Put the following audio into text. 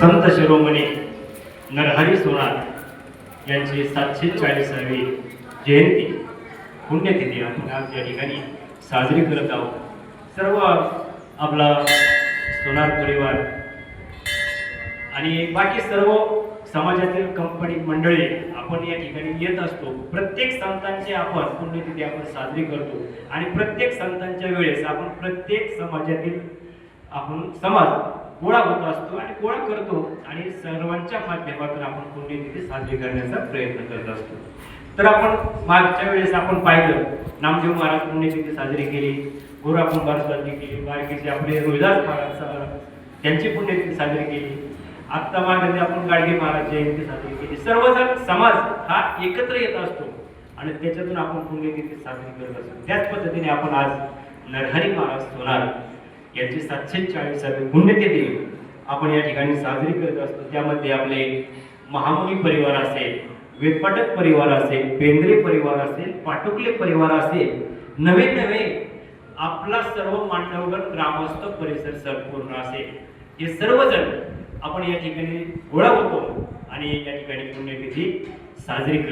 संत शिरोमणी नरहरी सोनार यांची सातशे चाळीसावी जयंती. पुण्यतिथी आपण आज या ठिकाणी साजरी करत आहोत. सर्व आपला सोनार परिवार आणि बाकी सर्व समाजातील कंपनी मंडळी आपण या ठिकाणी येत असतो. प्रत्येक संतांची आपण पुण्यतिथी आपण साजरी करतो. आणि प्रत्येक संतांच्या वेळेस आपण प्रत्येक समाजातील आपण समाज गोळा होत असतो आणि गोळा करतो आणि सर्वांच्या माध्यमातून आपण पुण्यतिथी साजरी करण्याचा प्रयत्न करत असतो. तर आपण मागच्या वेळेस आपण पाहिलं नामदेव महाराज पुण्यतिथी साजरी केली गोरापूर महाराज साजरी केली बारकीचे आपले रोहिदास महाराज त्यांची पुण्यतिथी साजरी केली. आत्ता मागे आपण गाडगे महाराज जयंती साजरी केली. सर्वजण समाज हा एकत्र येत असतो आणि त्याच्यातून आपण पुण्यतिथी साजरी करत असतो. त्याच पद्धतीने आपण आज नरहरी महाराज सोनार यांची सातशे चाळीसावी पुण्यतिथी आपण या ठिकाणी साजरी करत असतो. त्यामध्ये आपले महामुनी परिवार असेल वेदपाटक परिवार असेल बेंद्रे परिवार असेल पाटुकले परिवार असेल नवे नवे आपला सर्व मांडवगण ग्रामस्थ परिसर संपूर्ण असेल. हे सर्वजण आपण या ठिकाणी गोळा होतो आणि या ठिकाणी पुण्यतिथी साजरी करतो.